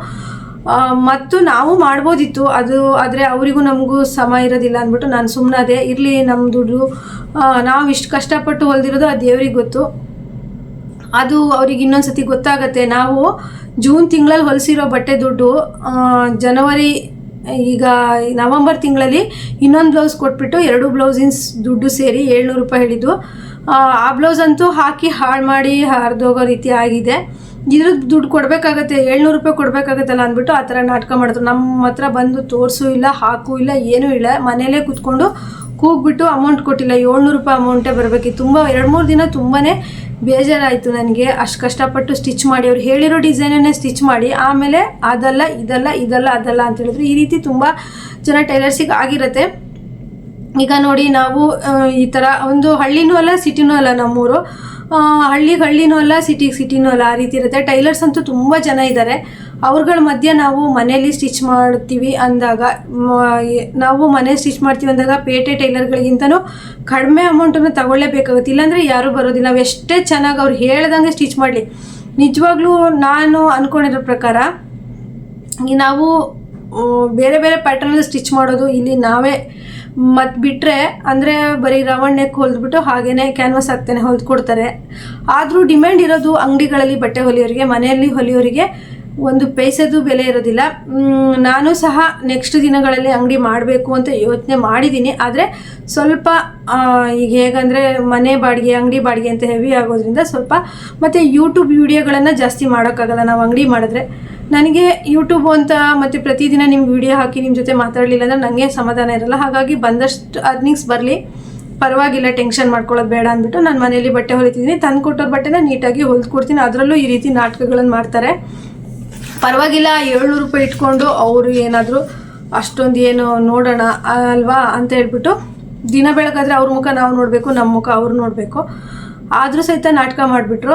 ಮತ್ತು ನಾವು ಮಾಡ್ಬೋದಿತ್ತು. ಅದು ಆದರೆ ಅವರಿಗೂ ನಮಗೂ ಸಮ ಇರೋದಿಲ್ಲ ಅಂದ್ಬಿಟ್ಟು ನಾನು ಸುಮ್ಮನಾದೆ ಇರಲಿ ನಮ್ಮ ದುಡ್ಡು. ನಾವು ಇಷ್ಟು ಕಷ್ಟಪಟ್ಟು ಹೊಲ್ದಿರೋದು ಅದು ದೇವ್ರಿಗೆ ಗೊತ್ತು. ಅದು ಅವ್ರಿಗೆ ಇನ್ನೊಂದ್ಸತಿ ಗೊತ್ತಾಗತ್ತೆ. ನಾವು ಜೂನ್ ತಿಂಗಳಲ್ಲಿ ಹೊಲಿಸಿರೋ ಬಟ್ಟೆ ದುಡ್ಡು ಜನವರಿ ಈಗ ನವಂಬರ್ ತಿಂಗಳಲ್ಲಿ ಇನ್ನೊಂದು ಬ್ಲೌಸ್ ಕೊಟ್ಬಿಟ್ಟು ಎರಡು ಬ್ಲೌಸಿನ್ಸ್ ದುಡ್ಡು ಸೇರಿ ಏಳ್ನೂರು ರೂಪಾಯಿ ಹೇಳಿದ್ದು. ಆ, ಬ್ಲೌಸ್ ಅಂತೂ ಹಾಕಿ ಹಾಳು ಮಾಡಿ ಹರಿದೋಗೋ ರೀತಿ ಆಗಿದೆ. ಇದ್ರದ್ದು ದುಡ್ಡು ಕೊಡಬೇಕಾಗತ್ತೆ ಏಳ್ನೂರು ರೂಪಾಯಿ ಕೊಡಬೇಕಾಗತ್ತಲ್ಲ ಅಂದ್ಬಿಟ್ಟು ಆ ಥರ ನಾಟಕ ಮಾಡಿದ್ರು ನಮ್ಮ ಹತ್ರ ಬಂದು ತೋರಿಸು ಇಲ್ಲ ಹಾಕು ಇಲ್ಲ ಏನೂ ಇಲ್ಲ. ಮನೇಲೇ ಕೂತ್ಕೊಂಡು ಕೂಗ್ಬಿಟ್ಟು ಅಮೌಂಟ್ ಕೊಟ್ಟಿಲ್ಲ ಏಳ್ನೂರು ರೂಪಾಯಿ ಅಮೌಂಟೇ ಬರಬೇಕಿತ್ತು. ತುಂಬ ಎರಡು ಮೂರು ದಿನ ತುಂಬಾ ಬೇಜಾರಾಯಿತು ನನಗೆ. ಅಷ್ಟು ಕಷ್ಟಪಟ್ಟು ಸ್ಟಿಚ್ ಮಾಡಿ, ಅವ್ರು ಹೇಳಿರೋ ಡಿಸೈನನ್ನೇ ಸ್ಟಿಚ್ ಮಾಡಿ, ಆಮೇಲೆ ಅದಲ್ಲ, ಇದಲ್ಲ ಇದಲ್ಲ, ಅದಲ್ಲ ಅಂತ ಹೇಳಿದ್ರು. ಈ ರೀತಿ ತುಂಬ ಜನ ಟೈಲರ್ಸಿಗೆ ಆಗಿರುತ್ತೆ. ಈಗ ನೋಡಿ ನಾವು ಈ ಥರ ಒಂದು ಹಳ್ಳಿನೂ ಅಲ್ಲ ಸಿಟಿನೂ ಅಲ್ಲ ನಮ್ಮೂರು. ಹಳ್ಳಿಗೆ ಹಳ್ಳಿನೂ ಅಲ್ಲ ಸಿಟಿಗೆ ಸಿಟಿನೂ ಅಲ್ಲ, ಆ ರೀತಿ ಇರುತ್ತೆ. ಟೈಲರ್ಸ್ ಅಂತೂ ತುಂಬ ಜನ ಇದ್ದಾರೆ ಅವ್ರಗಳ ಮಧ್ಯೆ ನಾವು ಮನೆಯಲ್ಲಿ ಸ್ಟಿಚ್ ಮಾಡ್ತೀವಿ ಅಂದಾಗ ನಾವು ಮನೆ ಸ್ಟಿಚ್ ಮಾಡ್ತೀವಿ ಅಂದಾಗ ಪೇಟೆ ಟೈಲರ್ಗಳಿಗಿಂತನೂ ಕಡಿಮೆ ಅಮೌಂಟನ್ನು ತಗೊಳ್ಳೇಬೇಕಾಗುತ್ತೆ. ಇಲ್ಲಾಂದರೆ ಯಾರೂ ಬರೋದಿಲ್ಲ. ನಾವು ಎಷ್ಟೇ ಚೆನ್ನಾಗಿ ಅವ್ರು ಹೇಳ್ದಂಗೆ ಸ್ಟಿಚ್ ಮಾಡಲಿ. ನಿಜವಾಗ್ಲೂ ನಾನು ಅಂದ್ಕೊಂಡಿರೋ ಪ್ರಕಾರ ನಾವು ಬೇರೆ ಬೇರೆ ಪ್ಯಾಟರ್ನಲ್ಲಿ ಸ್ಟಿಚ್ ಮಾಡೋದು ಇಲ್ಲಿ ನಾವೇ ಮತ್ತು ಬಿಟ್ಟರೆ ಅಂದರೆ ಬರೀ ರವಣ್ ನೆಕ್ ಹೊಲಿದ್ಬಿಟ್ಟು ಹಾಗೇನೆ ಕ್ಯಾನ್ವಾಸ್ ಹಾಕ್ತಾನೆ ಹೊಲ್ದು ಕೊಡ್ತಾರೆ ಆದರೂ ಡಿಮ್ಯಾಂಡ್ ಇರೋದು ಅಂಗಡಿಗಳಲ್ಲಿ ಬಟ್ಟೆ ಹೊಲಿಯೋರಿಗೆ, ಮನೆಯಲ್ಲಿ ಹೊಲಿಯೋರಿಗೆ ಒಂದು ಪೈಸೆದು ಬೆಲೆ ಇರೋದಿಲ್ಲ. ನಾನು ಸಹ ನೆಕ್ಸ್ಟ್ ದಿನಗಳಲ್ಲಿ ಅಂಗಡಿ ಮಾಡಬೇಕು ಅಂತ ಯೋಚನೆ ಮಾಡಿದ್ದೀನಿ ಆದರೆ ಸ್ವಲ್ಪ ಈಗ ಹೇಗಂದರೆ ಮನೆ ಬಾಡಿಗೆ, ಅಂಗಡಿ ಬಾಡಿಗೆ ಅಂತ ಹೆವಿ ಆಗೋದ್ರಿಂದ ಸ್ವಲ್ಪ ಮತ್ತು ಯೂಟ್ಯೂಬ್ ವಿಡಿಯೋಗಳನ್ನು ಜಾಸ್ತಿ ಮಾಡೋಕ್ಕಾಗಲ್ಲ. ನಾವು ಅಂಗಡಿ ಮಾಡಿದ್ರೆ ನನಗೆ ಯೂಟ್ಯೂಬ್ ಅಂತ ಮತ್ತು ಪ್ರತಿದಿನ ನಿಮ್ಮ ವಿಡಿಯೋ ಹಾಕಿ ನಿಮ್ಮ ಜೊತೆ ಮಾತಾಡಲಿಲ್ಲ ಅಂದರೆ ನನಗೆ ಸಮಾಧಾನ ಇರಲ್ಲ. ಹಾಗಾಗಿ ಬಂದಷ್ಟು ಅರ್ನಿಂಗ್ಸ್ ಬರಲಿ. ಪರವಾಗಿಲ್ಲ ಟೆನ್ಷನ್ ಮಾಡ್ಕೊಳ್ಳೋದು ಬೇಡ ಅಂದ್ಬಿಟ್ಟು ನಾನು ಮನೆಯಲ್ಲಿ ಬಟ್ಟೆ ಹೊಲಿತಿದ್ದೀನಿ ತಂದು ಕೊಟ್ಟೋರು ಬಟ್ಟೆನ ನೀಟಾಗಿ ಹೊಲ್ದು ಕೊಡ್ತೀನಿ. ಅದರಲ್ಲೂ ಈ ರೀತಿ ನಾಟಕಗಳನ್ನು ಮಾಡ್ತಾರೆ. ಪರವಾಗಿಲ್ಲ, ಏಳ್ನೂರು ರೂಪಾಯಿ ಇಟ್ಕೊಂಡು ಅವರು ಏನಾದರೂ ಅಷ್ಟೊಂದು ಏನು ನೋಡೋಣ, ಅಲ್ವಾ ಅಂತ ಹೇಳ್ಬಿಟ್ಟು ದಿನ ಬೆಳಗಾದರೆ ಅವ್ರ ಮುಖ ನಾವು ನೋಡಬೇಕು ನಮ್ಮ ಮುಖ ಅವ್ರು ನೋಡಬೇಕು. ಆದರೂ ಸಹಿತ ನಾಟಕ ಮಾಡಿಬಿಟ್ರು.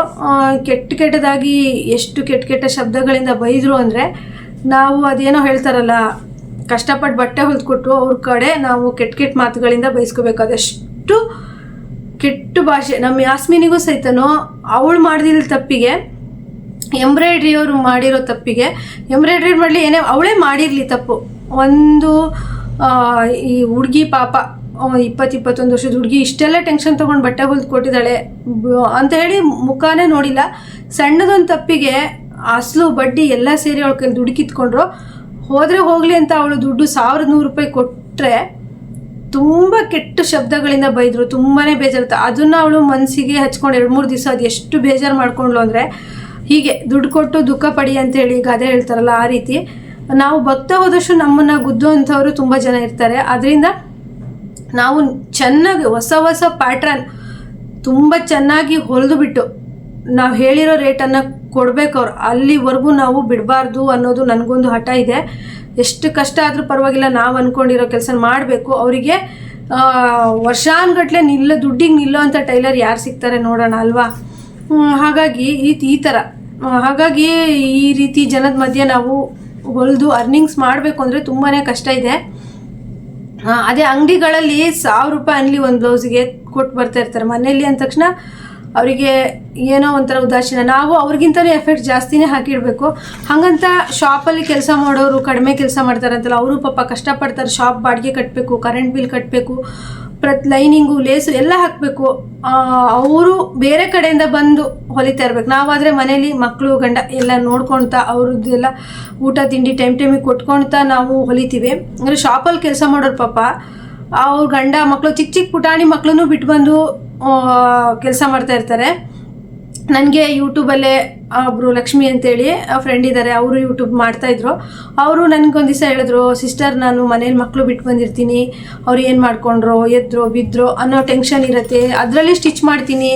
ಕೆಟ್ಟ ಕೆಟ್ಟದಾಗಿ ಎಷ್ಟು ಕೆಟ್ಟ ಕೆಟ್ಟ ಶಬ್ದಗಳಿಂದ ಬೈದರು ಅಂದರೆ ನಾವು ಅದೇನೋ ಹೇಳ್ತಾರಲ್ಲ ಕಷ್ಟಪಟ್ಟು ಬಟ್ಟೆ ಹೊಲ್ದ್ಕೊಟ್ರು, ಅವ್ರ ಕಡೆ ನಾವು ಕೆಟ್ಟ ಕೆಟ್ಟ ಮಾತುಗಳಿಂದ ಬಯಸ್ಕೋಬೇಕು ಅದೆಷ್ಟು ಕೆಟ್ಟ ಭಾಷೆ. ನಮ್ಮ ಯಾಸ್ಮಿನಿಗೂ ಸಹಿತನೂ ಅವಳು ಮಾಡಿದಿಲ್ಲ ತಪ್ಪಿಗೆ ಎಂಬ್ರಾಯ್ಡ್ರಿ ಅವರು ಮಾಡಿರೋ ತಪ್ಪಿಗೆ, ಎಂಬ್ರಾಯ್ಡ್ರಿ ಮಾಡಲಿ, ಏನೇ, ಅವಳೇ ಮಾಡಿರಲಿ ತಪ್ಪು. ಒಂದು ಈ ಹುಡುಗಿ ಪಾಪ ಇಪ್ಪತ್ತು ಇಪ್ಪತ್ತೊಂದು ವರ್ಷದ ಹುಡುಗಿ ಇಷ್ಟೆಲ್ಲ ಟೆನ್ಷನ್ ತೊಗೊಂಡು ಬಟ್ಟೆ ಹೊಲ್ದು ಕೊಟ್ಟಿದ್ದಾಳೆ. ಅಂತ ಹೇಳಿ ಮುಖಾನೇ ನೋಡಿಲ್ಲ. ಸಣ್ಣದೊಂದು ತಪ್ಪಿಗೆ ಅಸಲು, ಬಡ್ಡಿ ಎಲ್ಲ ಸೇರಿ ಅವಳ ಕೈಲಿ ದುಡ್ಡು ಕಿತ್ಕೊಂಡ್ರು. ಹೋದರೆ ಹೋಗಲಿ ಅಂತ ಅವಳು ದುಡ್ಡು ಸಾವಿರದ ನೂರು ರೂಪಾಯಿ ಕೊಟ್ಟರೆ ತುಂಬ ಕೆಟ್ಟ ಶಬ್ದಗಳಿಂದ ಬೈದರು. ತುಂಬಾ ಬೇಜಾರುತ್ತೆ ಅದನ್ನು ಅವಳು ಮನಸ್ಸಿಗೆ ಹಚ್ಕೊಂಡು, ಎರಡು ಮೂರು ದಿವಸ ಅದು ಎಷ್ಟು ಬೇಜಾರು ಮಾಡ್ಕೊಂಡ್ಲು ಅಂದರೆ ಹೀಗೆ ದುಡ್ಡು ಕೊಟ್ಟು ದುಃಖ ಪಡಿ ಅಂತೇಳಿ ಗಾದೆ ಹೇಳ್ತಾರಲ್ಲ ಆ ರೀತಿ. ನಾವು ಭಕ್ತ ಹೋದಷ್ಟು ನಮ್ಮನ್ನು ಗುದ್ದುವಂಥವ್ರು ತುಂಬ ಜನ ಇರ್ತಾರೆ. ಅದರಿಂದ ನಾವು ಚೆನ್ನಾಗಿ ಹೊಸ ಹೊಸ ಪ್ಯಾಟ್ರನ್ ತುಂಬ ಚೆನ್ನಾಗಿ ಹೊಲಿದು ಬಿಟ್ಟು ನಾವು ಹೇಳಿರೋ ರೇಟನ್ನು ಕೊಡ್ಬೇಕು ಅವ್ರು. ಅಲ್ಲಿವರೆಗೂ ನಾವು ಬಿಡಬಾರ್ದು ಅನ್ನೋದು ನನಗೊಂದು ಹಠ ಇದೆ. ಎಷ್ಟು ಕಷ್ಟ ಆದರೂ ಪರವಾಗಿಲ್ಲ, ನಾವು ಅಂದ್ಕೊಂಡಿರೋ ಕೆಲಸ ಮಾಡಬೇಕು. ಅವರಿಗೆ ವರ್ಷಾನ್ಗಟ್ಲೆ ನಿಲ್ಲ, ದುಡ್ಡಿಗೆ ನಿಲ್ಲೋ ಅಂಥ ಟೈಲರ್ ಯಾರು ಸಿಗ್ತಾರೆ ನೋಡೋಣ ಅಲ್ವಾ? ಹಾಗಾಗಿ ಈ ಈ ಥರ ಹಾಗಾಗಿ ಈ ರೀತಿ ಜನದ ಮಧ್ಯೆ ನಾವು ಹೊಲಿದು ಅರ್ನಿಂಗ್ಸ್ ಮಾಡಬೇಕು ಅಂದರೆ ತುಂಬಾ ಕಷ್ಟ ಇದೆ. ಅದೇ ಅಂಗಡಿಗಳಲ್ಲಿ ಸಾವಿರ ರೂಪಾಯಿ ಅನ್ಲಿ ಒಂದು ಬ್ಲೌಸಿಗೆ ಕೊಟ್ಟು ಬರ್ತಾ ಇರ್ತಾರೆ. ಮನೆಯಲ್ಲಿ ಅಂದ ತಕ್ಷಣ ಅವರಿಗೆ ಏನೋ ಒಂಥರ ಉದಾಸೀನ. ನಾವು ಅವ್ರಿಗಿಂತಲೂ ಎಫೆಕ್ಟ್ ಜಾಸ್ತಿನೇ ಹಾಕಿಡಬೇಕು. ಹಾಗಂತ ಶಾಪಲ್ಲಿ ಕೆಲಸ ಮಾಡೋರು ಕಡಿಮೆ ಕೆಲಸ ಮಾಡ್ತಾರಂತಲ್ಲ, ಅವರು ಪಾಪ ಕಷ್ಟಪಡ್ತಾರೆ. ಶಾಪ್ ಬಾಡಿಗೆ ಕಟ್ಟಬೇಕು ಕರೆಂಟ್ ಬಿಲ್ ಕಟ್ಟಬೇಕು ಪ್ರತ್ ಲೈನಿಂಗು, ಲೇಸು ಎಲ್ಲ ಹಾಕಬೇಕು. ಅವರು ಬೇರೆ ಕಡೆಯಿಂದ ಬಂದು ಹೊಲಿತಾ ಇರ್ಬೇಕು. ನಾವಾದರೆ ಮನೇಲಿ ಮಕ್ಕಳು ಗಂಡ ಎಲ್ಲ ನೋಡ್ಕೊಳ್ತಾ ಅವ್ರದ್ದೆಲ್ಲ ಊಟ, ತಿಂಡಿ ಟೈಮ್ ಟೈಮಿಗೆ ಕೊಟ್ಕೊಳ್ತಾ ನಾವು ಹೊಲಿತೀವಿ. ಅಂದರೆ ಶಾಪಲ್ಲಿ ಕೆಲಸ ಮಾಡೋರು ಪಾಪ, ಅವ್ರ ಗಂಡ ಮಕ್ಕಳು ಚಿಕ್ಕ ಚಿಕ್ಕ ಪುಟಾಣಿ ಮಕ್ಕಳನ್ನು ಬಿಟ್ಟು ಬಂದು ಕೆಲಸ ಮಾಡ್ತಾ ಇರ್ತಾರೆ. ನನಗೆ ಯೂಟ್ಯೂಬಲ್ಲೇ ಒಬ್ಬರು ಲಕ್ಷ್ಮಿ ಅಂತೇಳಿ ಫ್ರೆಂಡ್ ಇದ್ದಾರೆ ಅವರು ಯೂಟ್ಯೂಬ್ ಮಾಡ್ತಾಯಿದ್ರು ಅವರು ನನಗೊಂದು ದಿವಸ ಹೇಳಿದ್ರು ಸಿಸ್ಟರ್ ನಾನು ಮನೇಲಿ ಮಕ್ಕಳು ಬಿಟ್ಟು ಬಂದಿರ್ತೀನಿ. ಅವ್ರು ಏನು ಮಾಡ್ಕೊಂಡ್ರು, ಎದ್ರೋ, ಬಿದ್ರೋ ಅನ್ನೋ ಟೆನ್ಷನ್ ಇರುತ್ತೆ. ಅದರಲ್ಲಿ ಸ್ಟಿಚ್ ಮಾಡ್ತೀನಿ.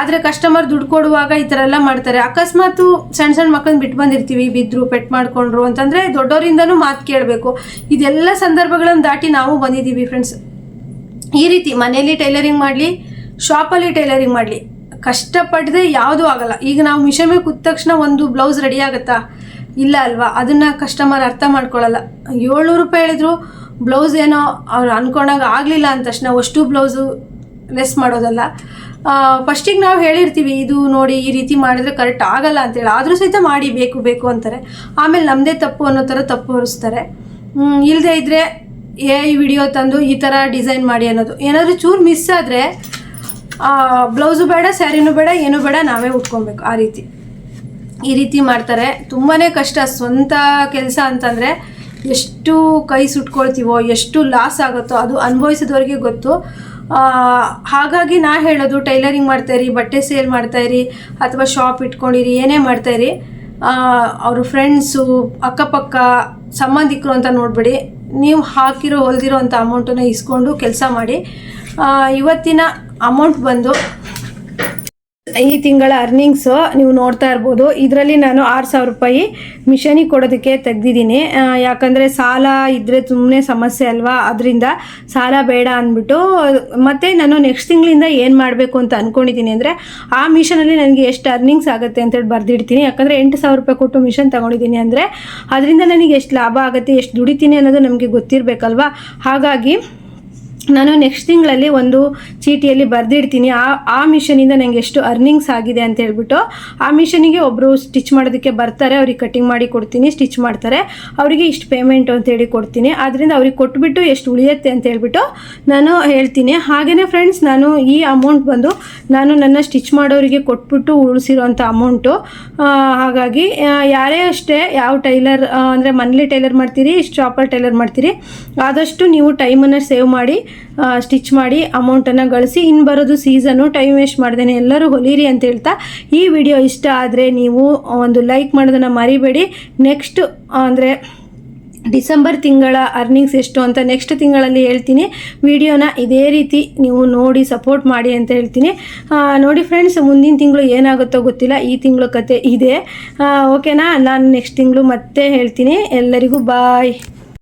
ಆದರೆ ಕಸ್ಟಮರ್ ದುಡ್ಡು ಕೊಡುವಾಗ ಈ ಥರ ಎಲ್ಲ ಮಾಡ್ತಾರೆ. ಅಕಸ್ಮಾತು ಸಣ್ಣ ಸಣ್ಣ ಮಕ್ಕಳನ್ನ ಬಿಟ್ಟು ಬಂದಿರ್ತೀವಿ ಬಿದ್ದರು ಪೆಟ್ ಮಾಡಿಕೊಂಡ್ರು ಅಂತಂದರೆ ದೊಡ್ಡವರಿಂದನೂ ಮಾತು ಕೇಳಬೇಕು. ಇದೆಲ್ಲ ಸಂದರ್ಭಗಳನ್ನು ದಾಟಿ ನಾವು ಬಂದಿದ್ದೀವಿ ಫ್ರೆಂಡ್ಸ್ ಈ ರೀತಿ ಮನೇಲಿ ಟೈಲರಿಂಗ್ ಮಾಡಲಿ ಶಾಪಲ್ಲಿ ಟೈಲರಿಂಗ್ ಮಾಡಲಿ ಕಷ್ಟಪಡದೆ ಯಾವುದೂ ಆಗಲ್ಲ. ಈಗ ನಾವು ಮಿಷನ್ ಮೇಲೆ ಕೂತ ತಕ್ಷಣ ಒಂದು ಬ್ಲೌಸ್ ರೆಡಿ ಆಗುತ್ತಾ? ಇಲ್ಲ ಅಲ್ವಾ? ಅದನ್ನು ಕಸ್ಟಮರ್ ಅರ್ಥ ಮಾಡ್ಕೊಳ್ಳಲ್ಲ ಏಳ್ನೂರು ರೂಪಾಯಿ ಹೇಳಿದ್ರು, ಬ್ಲೌಸ್ ಏನೋ ಅವ್ರು ಅನ್ಕೊಂಡಾಗ ಆಗಲಿಲ್ಲ ಅಂದ ತಕ್ಷಣ ಅಷ್ಟು ಬ್ಲೌಸು ಲೆಸ್ ಮಾಡೋದಲ್ಲ. ಫಸ್ಟಿಗೆ ನಾವು ಹೇಳಿರ್ತೀವಿ, ಇದು ನೋಡಿ ಈ ರೀತಿ ಮಾಡಿದ್ರೆ ಕರೆಕ್ಟ್ ಆಗಲ್ಲ ಅಂತೇಳಿ ಆದರೂ ಸಹಿತ ಮಾಡಿ, ಬೇಕು ಬೇಕು ಅಂತಾರೆ. ಆಮೇಲೆ ನಮ್ಮದೇ ತಪ್ಪು ಅನ್ನೋ ಥರ ತಪ್ಪು ಹೊರಿಸ್ತಾರೆ. ಇಲ್ಲದೇ ಇದ್ದರೆ ಏ ಈ ವಿಡಿಯೋ ತಂದು ಈ ಥರ ಡಿಸೈನ್ ಮಾಡಿ ಅನ್ನೋದು. ಏನಾದರೂ ಚೂರು ಮಿಸ್ ಆದರೆ ಬ್ಲೌಸು ಬೇಡ, ಸ್ಯಾರಿನೂ ಬೇಡ, ಏನೂ ಬೇಡ, ನಾವೇ ಉಟ್ಕೊಬೇಕು ಆ ರೀತಿ. ಈ ರೀತಿ ಮಾಡ್ತಾರೆ. ತುಂಬಾ ಕಷ್ಟ. ಸ್ವಂತ ಕೆಲಸ ಅಂತಂದರೆ ಎಷ್ಟು ಕೈ ಸುಟ್ಕೊಳ್ತೀವೋ, ಎಷ್ಟು ಲಾಸ್ ಆಗುತ್ತೋ ಅದು ಅನುಭವಿಸಿದವರಿಗೆ ಗೊತ್ತು. ಹಾಗಾಗಿ ನಾ ಹೇಳೋದು, ಟೈಲರಿಂಗ್ ಮಾಡ್ತಾಯಿರಿ ಬಟ್ಟೆ ಸೇಲ್ ಮಾಡ್ತಾಯಿರಿ ಅಥವಾ ಶಾಪ್ ಇಟ್ಕೊಂಡಿರಿ, ಏನೇ ಮಾಡ್ತಾಯಿರಿ ಅವರು ಫ್ರೆಂಡ್ಸು ಅಕ್ಕಪಕ್ಕ, ಸಂಬಂಧಿಕರು ಅಂತ ನೋಡಬೇಡಿ. ನೀವು ಹಾಕಿರೋ, ಹೊಲ್ದಿರೋ ಅಂಥ ಅಮೌಂಟನ್ನು ಇಸ್ಕೊಂಡು ಕೆಲಸ ಮಾಡಿ. ಇವತ್ತಿನ ಅಮೌಂಟ್ ಬಂದು ಈ ತಿಂಗಳ ಅರ್ನಿಂಗ್ಸು ನೀವು ನೋಡ್ತಾ ಇರ್ಬೋದು. ಇದರಲ್ಲಿ ನಾನು ಆರು ಸಾವಿರ ರೂಪಾಯಿ ಮಿಷನಿಗೆ ಕೊಡೋದಕ್ಕೆ ತೆಗ್ದಿದ್ದೀನಿ. ಯಾಕಂದರೆ ಸಾಲ ಇದ್ದರೆ ಸುಮ್ಮನೆ ಸಮಸ್ಯೆ ಅಲ್ವಾ? ಅದರಿಂದ ಸಾಲ ಬೇಡ ಅಂದ್ಬಿಟ್ಟು, ಮತ್ತು ನಾನು ನೆಕ್ಸ್ಟ್ ತಿಂಗಳಿಂದ ಏನು ಮಾಡಬೇಕು ಅಂತ ಅಂದ್ಕೊಂಡಿದ್ದೀನಿ ಅಂದರೆ, ಆ ಮಿಷನಲ್ಲಿ ನನಗೆ ಎಷ್ಟು ಅರ್ನಿಂಗ್ಸ್ ಆಗುತ್ತೆ ಅಂತೇಳಿ ಬರೆದಿಡ್ತೀನಿ. ಯಾಕಂದರೆ ಎಂಟು ಸಾವಿರ ರೂಪಾಯಿ ಕೊಟ್ಟು ಮಿಷನ್ ತೊಗೊಂಡಿದ್ದೀನಿ ಅಂದರೆ, ಅದರಿಂದ ನನಗೆ ಎಷ್ಟು ಲಾಭ ಆಗುತ್ತೆ, ಎಷ್ಟು ದುಡಿತೀನಿ ಅನ್ನೋದು ನಮಗೆ ಗೊತ್ತಿರಬೇಕಲ್ವಾ? ಹಾಗಾಗಿ ನಾನು ನೆಕ್ಸ್ಟ್ ತಿಂಗಳಲ್ಲಿ ಒಂದು ಚೀಟಿಯಲ್ಲಿ ಬರೆದಿಡ್ತೀನಿ. ಆ ಆ ಮಿಷನಿಂದ ನನಗೆ ಎಷ್ಟು ಅರ್ನಿಂಗ್ಸ್ ಆಗಿದೆ ಅಂತ ಹೇಳ್ಬಿಟ್ಟು ಆ ಮಿಷನಿಗೆ ಒಬ್ಬರು ಸ್ಟಿಚ್ ಮಾಡೋದಕ್ಕೆ ಬರ್ತಾರೆ. ಅವ್ರಿಗೆ ಕಟಿಂಗ್ ಮಾಡಿ ಕೊಡ್ತೀನಿ ಸ್ಟಿಚ್ ಮಾಡ್ತಾರೆ. ಅವರಿಗೆ ಇಷ್ಟು ಪೇಮೆಂಟ್ ಅಂತ ಹೇಳಿ ಕೊಡ್ತೀನಿ. ಆದ್ದರಿಂದ ಅವ್ರಿಗೆ ಕೊಟ್ಬಿಟ್ಟು ಎಷ್ಟು ಉಳಿಯುತ್ತೆ ಅಂತ ಹೇಳ್ಬಿಟ್ಟು ನಾನು ಹೇಳ್ತೀನಿ. ಹಾಗೆಯೇ ಫ್ರೆಂಡ್ಸ್ ನಾನು ಈ ಅಮೌಂಟ್ ಬಂದು ನಾನು ನನ್ನ ಸ್ಟಿಚ್ ಮಾಡೋರಿಗೆ ಕೊಟ್ಬಿಟ್ಟು ಉಳಿಸಿರೋಂಥ ಅಮೌಂಟು ಹಾಗಾಗಿ ಯಾರೇ ಅಷ್ಟೇ ಯಾವ ಟೈಲರ್ ಅಂದರೆ ಮನೇಲಿ ಟೈಲರ್ ಮಾಡ್ತೀರಿ ಶಾಪರ್ ಟೈಲರ್ ಮಾಡ್ತೀರಿ, ಆದಷ್ಟು ನೀವು ಟೈಮನ್ನು ಸೇವ್ ಮಾಡಿ ಸ್ಟಿಚ್ ಮಾಡಿ ಅಮೌಂಟನ್ನು ಗಳಿಸಿ ಇನ್ನು ಬರೋದು ಸೀಸನು ಟೈಮ್ ವೇಸ್ಟ್ ಮಾಡ್ದೇನೆ, ಎಲ್ಲರೂ ಹೊಲೀರಿ ಅಂತ ಹೇಳ್ತಾ ಈ ವಿಡಿಯೋ ಇಷ್ಟ ಆದರೆ ನೀವು ಒಂದು ಲೈಕ್ ಮಾಡೋದನ್ನು ಮರಿಬೇಡಿ. ನೆಕ್ಸ್ಟ್ ಅಂದರೆ ಡಿಸೆಂಬರ್ ತಿಂಗಳ ಅರ್ನಿಂಗ್ಸ್ ಎಷ್ಟು ಅಂತ ನೆಕ್ಸ್ಟ್ ತಿಂಗಳಲ್ಲಿ ಹೇಳ್ತೀನಿ. ವಿಡಿಯೋನ ಇದೇ ರೀತಿ ನೀವು ನೋಡಿ ಸಪೋರ್ಟ್ ಮಾಡಿ ಅಂತ ಹೇಳ್ತೀನಿ. ನೋಡಿ ಫ್ರೆಂಡ್ಸ್ ಮುಂದಿನ ತಿಂಗಳು ಏನಾಗುತ್ತೋ ಗೊತ್ತಿಲ್ಲ, ಈ ತಿಂಗಳ ಕತೆ ಇದೆ. ಓಕೆನಾ ನಾನು ನೆಕ್ಸ್ಟ್ ತಿಂಗಳು ಮತ್ತೆ ಹೇಳ್ತೀನಿ. ಎಲ್ಲರಿಗೂ ಬಾಯ್